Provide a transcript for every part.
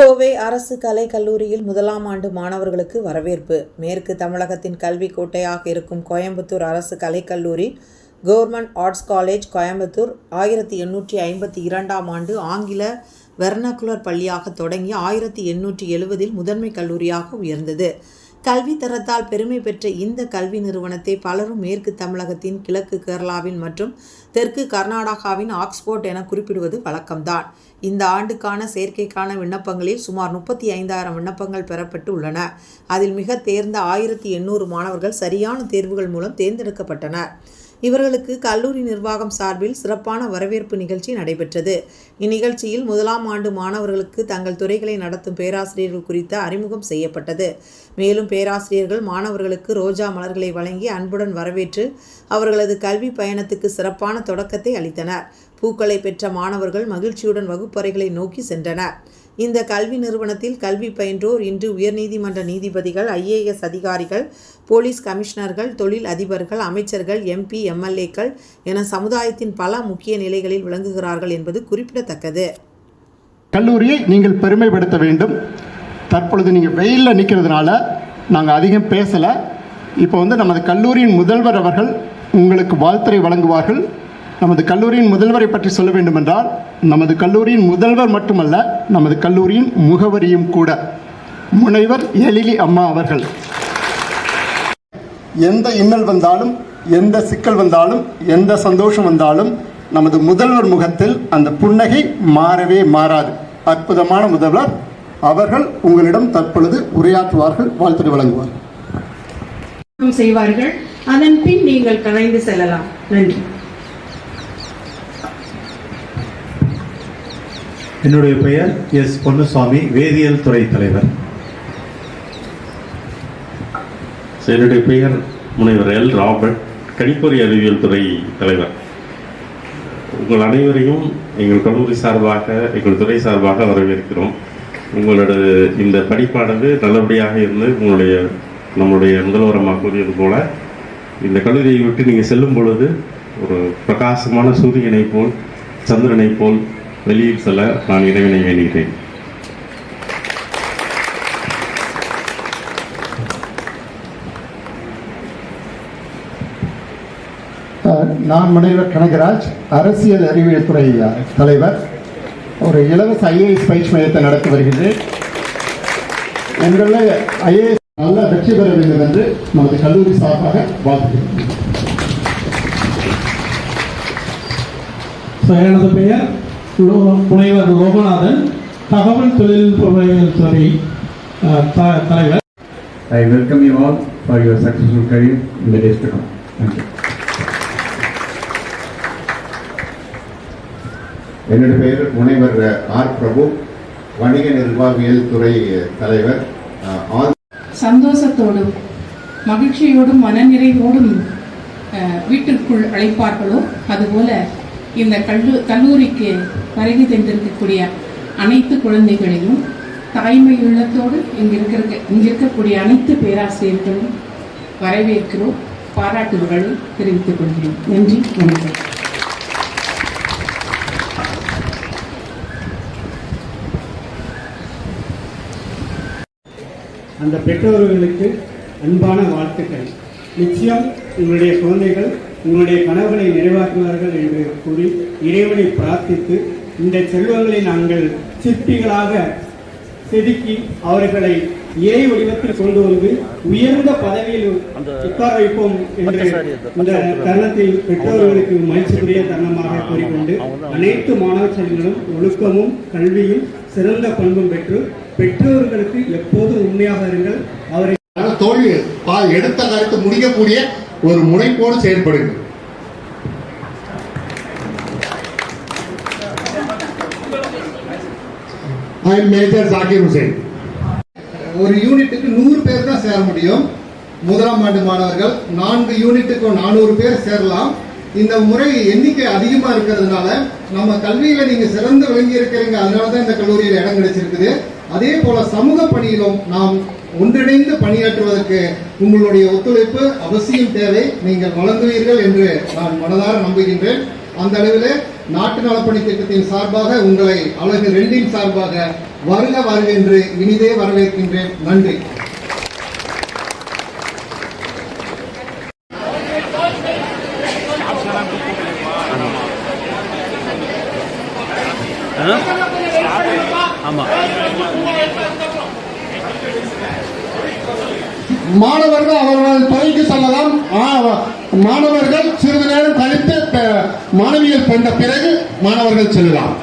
கோவை அரசு கலை கல்லூரியில் முதலாம் ஆண்டு மாணவர்களுக்கு வரவேற்பு. மேற்கு தமிழகத்தின் கல்வி கோட்டையாக இருக்கும் கோயம்புத்தூர் அரசு கலைக்கல்லூரி கவர்மெண்ட் ஆர்ட்ஸ் காலேஜ் கோயம்புத்தூர் ஆயிரத்தி எண்ணூற்றி ஐம்பத்தி இரண்டாம் ஆண்டு ஆங்கில வெர்னக்குலர் பள்ளியாக தொடங்கி ஆயிரத்தி எண்ணூற்றி எழுபதில் முதன்மை கல்லூரியாக உயர்ந்தது. கல்வி தரத்தால் பெருமை பெற்ற இந்த கல்வி நிறுவனத்தை பலரும் மேற்கு தமிழகத்தின் கிழக்கு கேரளாவின் மற்றும் தெற்கு கர்நாடகாவின் ஆக்ஸ்போர்ட் என குறிப்பிடுவது வழக்கம்தான். இந்த ஆண்டுக்கான சேர்க்கைக்கான விண்ணப்பங்களில் சுமார் முப்பத்தி ஐந்தாயிரம் விண்ணப்பங்கள் பெறப்பட்டு உள்ளன. அதில் மிக தேர்ந்த ஆயிரத்தி எண்ணூறு மாணவர்கள் சரியான தேர்வுகள் மூலம் தேர்ந்தெடுக்கப்பட்டனர். இவர்களுக்கு கல்லூரி நிர்வாகம் சார்பில் சிறப்பான வரவேற்பு நிகழ்ச்சி நடைபெற்றது. இந்நிகழ்ச்சியில் முதலாம் ஆண்டு மாணவர்களுக்கு தங்கள் துறைகளை நடத்தும் பேராசிரியர்கள் குறித்த அறிமுகம் செய்யப்பட்டது. மேலும் பேராசிரியர்கள் மாணவர்களுக்கு ரோஜா மலர்களை வழங்கி அன்புடன் வரவேற்று அவர்களது கல்வி பயணத்துக்கு சிறப்பான தொடக்கத்தை அளித்தனர். பூக்களை பெற்ற மாணவர்கள் மகிழ்ச்சியுடன் வகுப்பறைகளை நோக்கி சென்றனர். இந்த கல்வி நிறுவனத்தில் கல்வி பயின்றோர் இன்று உயர்நீதிமன்ற நீதிபதிகள் ஐஏஎஸ் அதிகாரிகள் போலீஸ் கமிஷனர்கள் தொழில் அதிபர்கள் அமைச்சர்கள் எம்பி எம்எல்ஏக்கள் என சமுதாயத்தின் பல முக்கிய நிலைகளில் விளங்குகிறார்கள் என்பது குறிப்பிடத்தக்கது. கல்லூரியை நீங்கள் பெருமைப்படுத்த வேண்டும். தற்பொழுது நீங்கள் வெயிலில் நிற்கிறதுனால நாங்கள் அதிகம் பேசலை. இப்போ வந்து நமது கல்லூரியின் முதல்வர் அவர்கள் உங்களுக்கு வாழ்த்துறை வழங்குவார்கள். நமது கல்லூரியின் முதல்வரை பற்றி சொல்ல வேண்டுமென்றால் நமது கல்லூரியின் முதல்வர் மட்டுமல்ல நமது கல்லூரியின் முகவரியும் கூட. முனைவர் எழிலி அம்மா அவர்கள். எந்த இன்னல் வந்தாலும் எந்த சிக்கல் வந்தாலும் எந்த சந்தோஷம் வந்தாலும் நமது முதல்வர் முகத்தில் அந்த புன்னகை மாறவே மாறாது. அற்புதமான முதல்வர். அவர்கள் உங்களிடம் தற்பொழுது உரையாற்றுவார்கள் வாழ்த்துறை வழங்குவார்கள். செய்வார்கள். அதன் பின் நீங்கள் கலைந்து செல்லலாம். நன்றி. என்னுடைய பெயர் எஸ் பொன்னுசாமி வேதியியல் துறை தலைவர். என்னுடைய பெயர் முனைவர் எல் ராபர்ட் கணிப்பொறி அறிவியல் துறை தலைவர். உங்கள் அனைவரையும் எங்கள் கல்லூரி சார்பாக எங்கள் துறை சார்பாக வரவேற்கிறோம். உங்களோட இந்த படிப்பானது நல்லபடியாக இருந்து உங்களுடைய நம்முடைய முதல்வரமாக கூறியது போல இந்த கல்லூரியை விட்டு நீங்கள் செல்லும் பொழுது ஒரு பிரகாசமான சூரியனை போல் சந்திரனை போல் வெளியில் செல்ல நான் இறைவனை வேண்டுகிறேன். நான் முனைவர் கனகராஜ் அரசியல் அறிவியல் துறை தலைவர். ஒரு இலவச ஐஏஎஸ் பயிற்சி மையத்தை நடத்தி வருகின்றேன். எங்களில் ஐஏஎஸ் நல்ல வெற்றி பெற வேண்டும் என்று நமது கல்லூரி சார்பாக வாழ்த்துகிறேன். எனது பெயர் முனைவர் லோகநாதன் தகவல் தொழில்நுட்பவியல் துறை தலைவர் I welcome you all for your successful career in the days to come. Thank you. என்னுடைய பெயர் முனைவர் ஆர் பிரபு வணிக நிர்வாகியல் துறை தலைவர் ஆல் சந்தோஷத்தோடும் மகிழ்ச்சியோடும் மனநிறைவோடும் அஹ், வீட்டிற்குள் அழைப்பார்களோ அதுபோல இந்த கல்லூ கல்லூரிக்கு வருகை தந்திருக்கக்கூடிய அனைத்து குழந்தைகளையும் தாய்மை உள்ளத்தோடு இங்கே இருக்கிற இங்கே இருக்கக்கூடிய அனைத்து பேராசிரியர்களும் வரவேற்கிறோம். பாராட்டுகளும் தெரிவித்துக் கொள்கிறோம். நன்றி வணக்கம். அந்த பெற்றோர்களுக்கு அன்பான வாழ்த்துக்கள். நிச்சயம் உங்களுடைய குழந்தைகள் உங்களுடைய கனவுகளை நிறைவேற்றுவார்கள் என்று கூறி இறைவனை பிரார்த்தித்து இந்த செல்வங்களை நாங்கள் சிற்பிகளாக செதுக்கி அவர்களை ஏய் வடிவத்தில் கொண்டு வந்து உயர்ந்த பதவியில் உட்கார வைப்போம் என்று இந்த தருணத்தில் பெற்றோர்களுக்கு மகிழ்ச்சிக்குரிய தருணமாக கூறிக்கொண்டு அனைத்து மாணவ செல்வங்களும் ஒழுக்கமும் கல்வியும் சிறந்த பண்பும் பெற்று பெற்றோர்களுக்கு எப்போதும் உண்மையாக இருங்கள். அவரை தோல்வி எடுத்த கருத்து முடிக்கக்கூடிய ஒரு முனைப்போடு செயல்படுங்கள். ஐ மேஜர் ஜாகிர் ஹுசைன் ஒரு யூனிட்டுக்கு நூறு பேர் தான் சேர முடியும். முதலாம் ஆண்டு மாணவர்கள் நான்கு யூனிட்டுக்கும் நானூறு பேர் சேரலாம். இந்த முறை எண்ணிக்கை அதிகமாக இருக்கிறதுனால நம்ம கல்வியில நீங்க சிறந்து விளங்கி இருக்கிறீங்க அதனால தான் இந்த கல்லூரியில் இடம் கிடைச்சிருக்குது. அதே போல சமூக பணியிலும் நாம் ஒன்றிணைந்து பணியாற்றுவதற்கு உங்களுடைய ஒத்துழைப்பு அவசியம் தேவை. நீங்கள் வழங்குவீர்கள் என்று நான் மனதார நம்புகின்றேன். அந்த அளவில் நாட்டு நலப்பணி திட்டத்தின் சார்பாக உங்களை அழகு ரெண்டின் சார்பாக வருக வருக என்று இனிதே வரவேற்கின்றேன். நன்றி. மாணவர்கள் அவர்கள் துறைக்கு செல்லலாம். மாணவர்கள் சிறிது நேரம் கழித்து மாணவிகள் கொண்ட பிறகு மாணவர்கள் செல்லலாம்.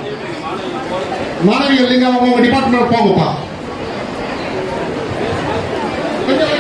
மாணவிகள் நீங்க உங்க டிபார்ட்மெண்ட் போங்கப்பா. கொஞ்சம்